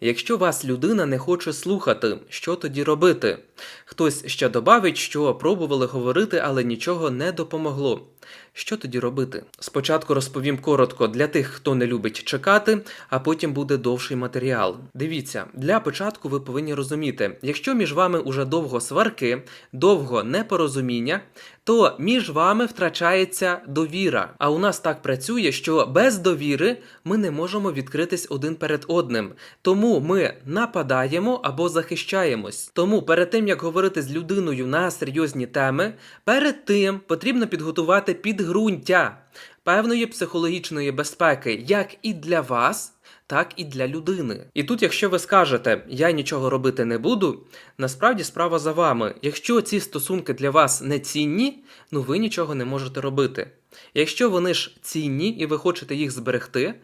Якщо вас людина не хоче слухати, що тоді робити? Хтось ще добавить, що пробували говорити, але нічого не допомогло. Що тоді робити? Спочатку розповім коротко для тих, хто не любить чекати, а потім буде довший матеріал. Дивіться, для початку ви повинні розуміти, якщо між вами уже довго сварки, довго непорозуміння, то між вами втрачається довіра. А у нас так працює, що без довіри ми не можемо відкритись один перед одним. Тому ми нападаємо або захищаємось. Тому перед тим як говорити з людиною на серйозні теми, перед тим потрібно підготувати підґрунтя певної психологічної безпеки, як і для вас. Так і для людини. І тут, якщо ви скажете, я нічого робити не буду, насправді справа за вами. Якщо ці стосунки для вас не цінні, ну ви нічого не можете робити. Якщо вони ж цінні і ви хочете їх зберегти,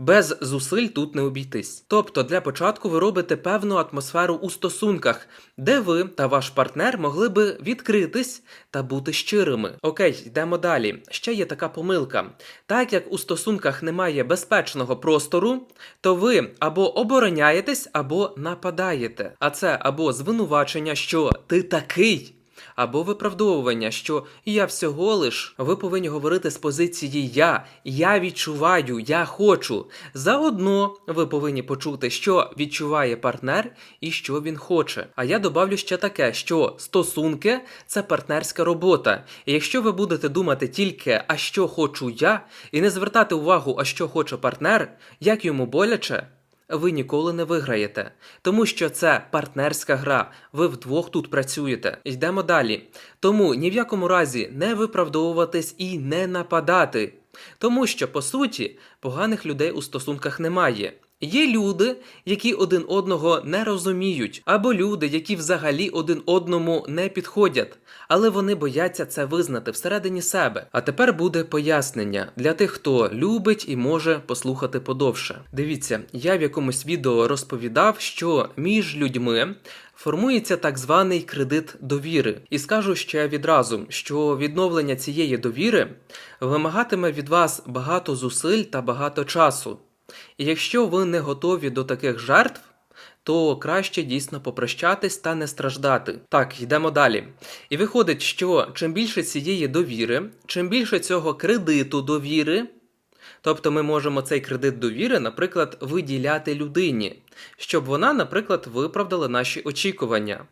без зусиль тут не обійтись. Тобто, для початку ви робите певну атмосферу у стосунках, де ви та ваш партнер могли би відкритись та бути щирими. Окей, йдемо далі. Ще є така помилка. Так як у стосунках немає безпечного простору, то ви або обороняєтесь, або нападаєте. А це або звинувачення, що ти такий. Або виправдовування, що я всього лиш, ви повинні говорити з позиції я, я відчуваю, я хочу. Заодно ви повинні почути, що відчуває партнер і що він хоче. А я добавлю ще таке, що стосунки це партнерська робота. І якщо ви будете думати тільки, а що хочу я, і не звертати увагу, а що хоче партнер, як йому боляче ви ніколи не виграєте, тому що це партнерська гра. Ви вдвох тут працюєте. Йдемо далі. Тому ні в якому разі не виправдовуватись і не нападати. Тому що, по суті, поганих людей у стосунках немає. Є люди, які один одного не розуміють, або люди, які взагалі один одному не підходять, але вони бояться це визнати всередині себе. А тепер буде пояснення для тих, хто любить і може послухати подовше. Дивіться, я в якомусь відео розповідав, що між людьми. Формується так званий кредит довіри, і скажу ще відразу, що відновлення цієї довіри вимагатиме від вас багато зусиль та багато часу. І якщо ви не готові до таких жертв, то краще дійсно попрощатись та не страждати. Так, йдемо далі. І виходить, що чим більше цієї довіри, чим більше цього кредиту довіри, тобто ми можемо цей кредит довіри, наприклад, виділяти людині, щоб вона, наприклад, виправдала наші очікування.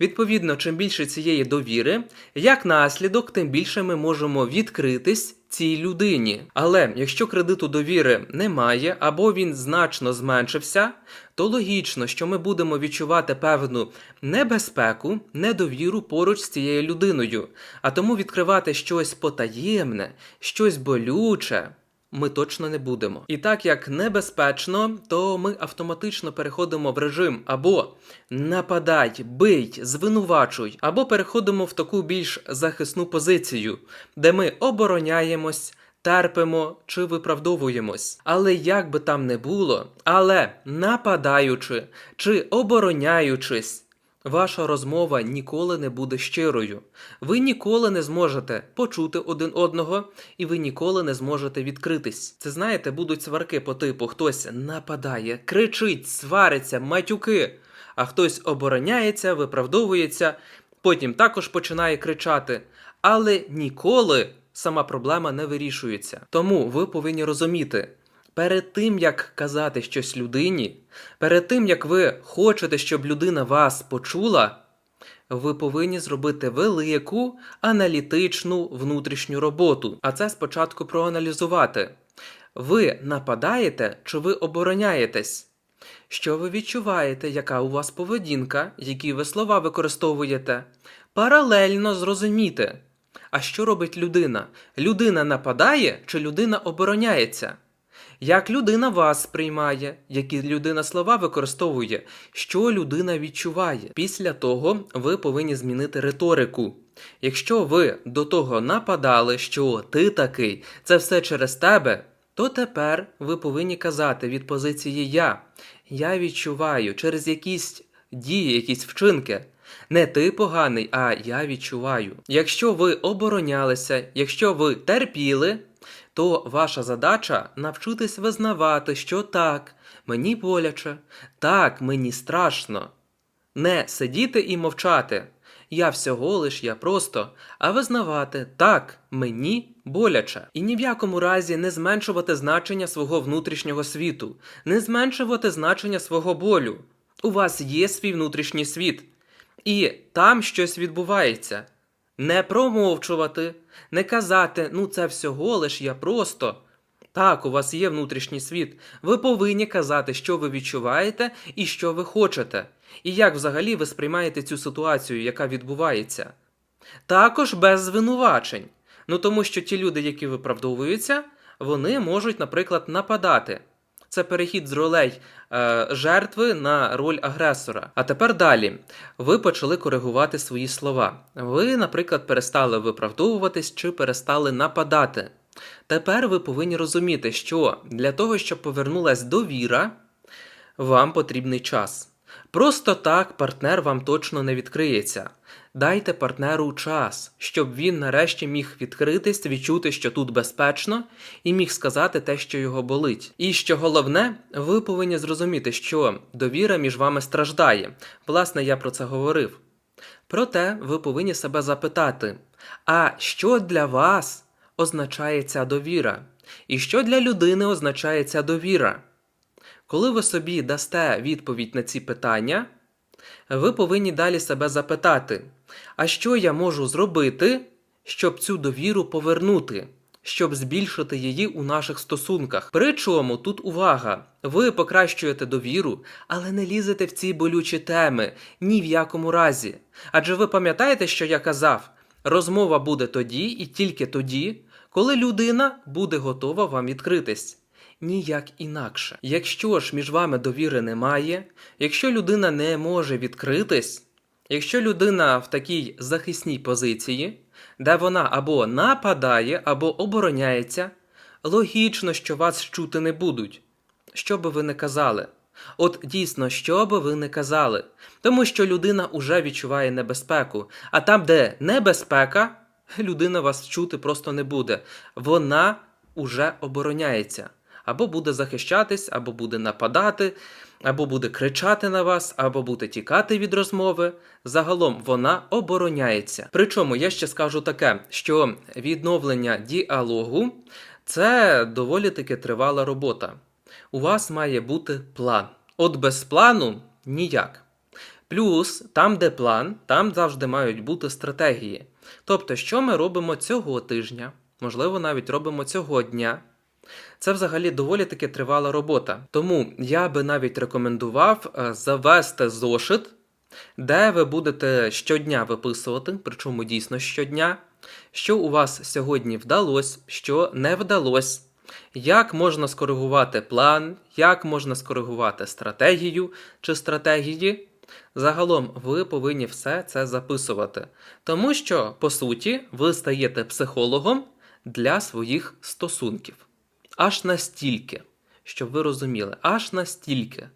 Відповідно, чим більше цієї довіри, як наслідок, тим більше ми можемо відкритись цій людині. Але якщо кредиту довіри немає або він значно зменшився, то логічно, що ми будемо відчувати певну небезпеку, недовіру поруч з цією людиною, а тому відкривати щось потаємне, щось болюче ми точно не будемо. І так як небезпечно, то ми автоматично переходимо в режим або нападай, бий, звинувачуй, або переходимо в таку більш захисну позицію, де ми обороняємось. Терпимо чи виправдовуємось. Але як би там не було, але нападаючи чи обороняючись, Ваша розмова ніколи не буде щирою. Ви ніколи не зможете почути один одного, і ви ніколи не зможете відкритись. Це знаєте, будуть сварки по типу: хтось нападає, кричить, свариться, матюки, а хтось обороняється, виправдовується, потім також починає кричати. Але ніколи сама проблема не вирішується. Тому ви повинні розуміти. Перед тим, як казати щось людині, перед тим, як ви хочете, щоб людина вас почула, ви повинні зробити велику аналітичну внутрішню роботу. А це спочатку проаналізувати. Ви нападаєте чи ви обороняєтесь? Що ви відчуваєте, яка у вас поведінка, які ви слова використовуєте? Паралельно зрозуміти. А що робить людина? Людина нападає чи людина обороняється? Як людина вас сприймає, які людина слова використовує, що людина відчуває. Після того ви повинні змінити риторику. Якщо ви до того нападали, що ти такий, це все через тебе, то тепер ви повинні казати від позиції я. Я відчуваю через якісь дії, якісь вчинки. Не ти поганий, а я відчуваю. Якщо ви оборонялися, якщо ви терпіли, то ваша задача навчитись визнавати, що так, мені боляче, так, мені страшно. Не сидіти і мовчати. Я всього лиш, я просто, а визнавати так, мені боляче. І ні в якому разі не зменшувати значення свого внутрішнього світу, не зменшувати значення свого болю. У вас є свій внутрішній світ, і там щось відбувається. Не промовчувати, не казати, ну це всього лиш я просто. Так, у вас є внутрішній світ. Ви повинні казати, що ви відчуваєте і що ви хочете, і як взагалі ви сприймаєте цю ситуацію, яка відбувається. Також без звинувачень. Ну тому що ті люди, які виправдовуються, вони можуть, наприклад, нападати. Це перехід з ролей е, жертви на роль агресора. А тепер далі. Ви почали коригувати свої слова. Ви, наприклад, перестали виправдовуватись чи перестали нападати. Тепер ви повинні розуміти, що для того, щоб повернулася довіра, вам потрібний час. Просто так партнер вам точно не відкриється. Дайте партнеру час, щоб він нарешті міг відкритись, відчути, що тут безпечно, і міг сказати те, що його болить. І що головне, ви повинні зрозуміти, що довіра між вами страждає. Власне, я про це говорив. Проте ви повинні себе запитати: а що для вас означає ця довіра? І що для людини означає ця довіра? Коли ви собі дасте відповідь на ці питання, ви повинні далі себе запитати, а що я можу зробити, щоб цю довіру повернути, щоб збільшити її у наших стосунках. Причому тут увага, ви покращуєте довіру, але не лізете в ці болючі теми ні в якому разі. Адже ви пам'ятаєте, що я казав, розмова буде тоді і тільки тоді, коли людина буде готова вам відкритись. Ніяк інакше. Якщо ж між вами довіри немає, якщо людина не може відкритись, якщо людина в такій захисній позиції, де вона або нападає, або обороняється, логічно, що вас чути не будуть. Що би ви не казали? От дійсно, що би ви не казали, тому що людина уже відчуває небезпеку, а там, де небезпека, людина вас чути просто не буде. Вона уже обороняється. Або буде захищатись, або буде нападати, або буде кричати на вас, або буде тікати від розмови. Загалом вона обороняється. Причому я ще скажу таке, що відновлення діалогу це доволі таки тривала робота. У вас має бути план. От без плану ніяк. Плюс, там, де план, там завжди мають бути стратегії. Тобто, що ми робимо цього тижня, можливо, навіть робимо цього дня. Це взагалі доволі таки тривала робота. Тому я би навіть рекомендував е, завести зошит, де ви будете щодня виписувати, причому дійсно щодня, що у вас сьогодні вдалося, що не вдалося. Як можна скоригувати план, як можна скоригувати стратегію чи стратегії? Загалом ви повинні все це записувати, тому що, по суті, ви стаєте психологом для своїх стосунків. Аж настільки, щоб ви розуміли, аж настільки.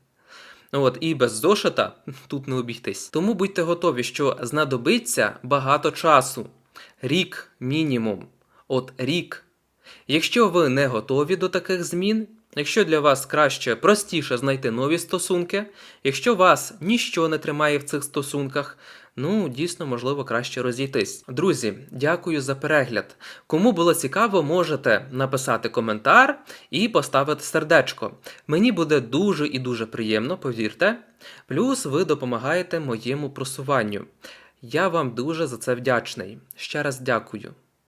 От, і без зошита тут не обійтись. Тому будьте готові, що знадобиться багато часу. Рік мінімум. От рік. Якщо ви не готові до таких змін, якщо для вас краще простіше знайти нові стосунки, якщо вас ніщо не тримає в цих стосунках, ну дійсно можливо краще розійтись. Друзі, дякую за перегляд. Кому було цікаво, можете написати коментар і поставити сердечко. Мені буде дуже і дуже приємно, повірте. Плюс ви допомагаєте моєму просуванню. Я вам дуже за це вдячний. Ще раз дякую.